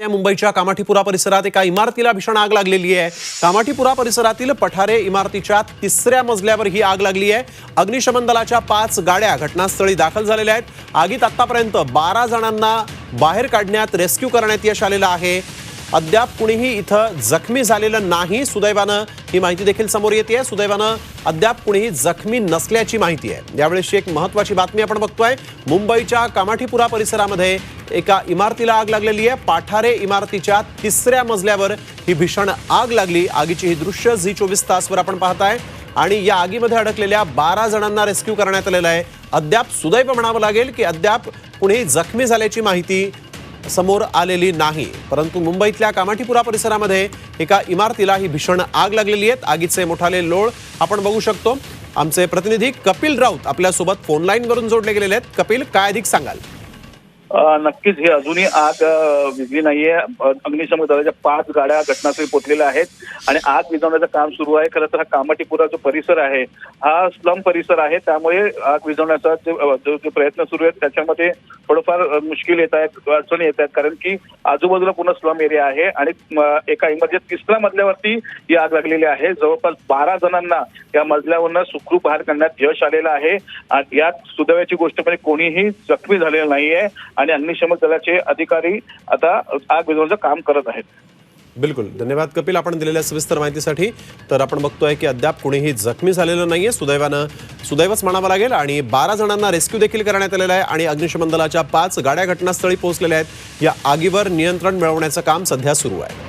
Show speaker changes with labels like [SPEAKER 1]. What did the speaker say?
[SPEAKER 1] या मुंबईच्या कामाठीपुरा परिसरात एका इमारतीला भीषण आग लागलेली आहे. कामाठीपुरा परिसरातील पठारे इमारतीच्या तिसऱ्या मजल्यावर ही आग लागली आहे. अग्निशमन दलाच्या पाच गाड्या घटनास्थळी दाखल झालेल्या आहेत. आगीत आतापर्यंत बारा जणांना बाहेर काढण्यात रेस्क्यू करण्यात यश आलेलं आहे. अद्याप कुणीही इथं जखमी झालेलं नाही. सुदैवानं ही माहिती देखील समोर येते सुदैवानं अद्याप कुणीही जखमी नसल्याची माहिती आहे. यावेळेसची एक महत्वाची बातमी आपण बघतोय. मुंबईच्या कामाठीपुरा परिसरामध्ये एका इमारतीला आग लागलेली आहे. पाठारे इमारतीच्या तिसऱ्या मजल्यावर ही भीषण आग लागली. आगीची ही दृश्य झी चोवीस तासवर आपण पाहताय. आणि या आगीमध्ये अडकलेल्या बारा जणांना रेस्क्यू करण्यात आलेला आहे. अद्याप सुदैव म्हणावं लागेल की अद्याप कुणीही जखमी झाल्याची माहिती समोर आलेली नाही. परंतु मुंबईतल्या कामाठीपुरा परिसरामध्ये एका इमारतीला ही भीषण आग लागलेली आहे. आगीचे मोठाले लोळ आपण बघू शकतो. आमचे प्रतिनिधी कपिल राऊत आपल्यासोबत फोनलाईनवरून जोडले गेलेले आहेत. कपिल काय अधिक सांगाल?
[SPEAKER 2] नक्कीच हे अजूनही आग विजली विझली नाहीये. अग्निशमन दलाच्या पाच गाड्या घटनास्थळी पोहोचलेल्या आहेत आणि आग विझवण्याचं काम सुरू आहे. खरं तर हा कामाटीपुरा जो परिसर आहे हा स्लम परिसर आहे. त्यामुळे आग विझवण्याचा जो प्रयत्न सुरू आहेत त्याच्यामध्ये थोडंफार मुश्किल येत आहेत अडचणी येत आहेत. कारण की आजूबाजूला पूर्ण स्लम एरिया आहे आणि एका इमारतीत तिसऱ्या मजल्यावरती ही आग लागलेली आहे. जवळपास बारा जणांना या मजल्यावरनं सुखरूप बाहेर काढण्यात यश आलेलं आहे. यात सुदैवाची गोष्ट म्हणजे कोणीही जखमी झालेलं नाहीये. आणि अग्निशमन दलाचे अधिकारी आता आग विझवण्याचं काम करत आहेत.
[SPEAKER 1] बिलकुल. धन्यवाद कपिल. आपण दिलेल्या सविस्तर माहितीसाठी तर आपण बघतोय की अद्याप कुणीही जखमी झालेलं नाहीये. सुदैवानं सुदैवच म्हणावं लागेल आणि बारा जणांना रेस्क्यू देखील करण्यात आलेला आहे आणि अग्निशमन दलाच्या पाच गाड्या घटनास्थळी पोहोचलेल्या आहेत. या आगीवर नियंत्रण मिळवण्याचं काम सध्या सुरू आहे.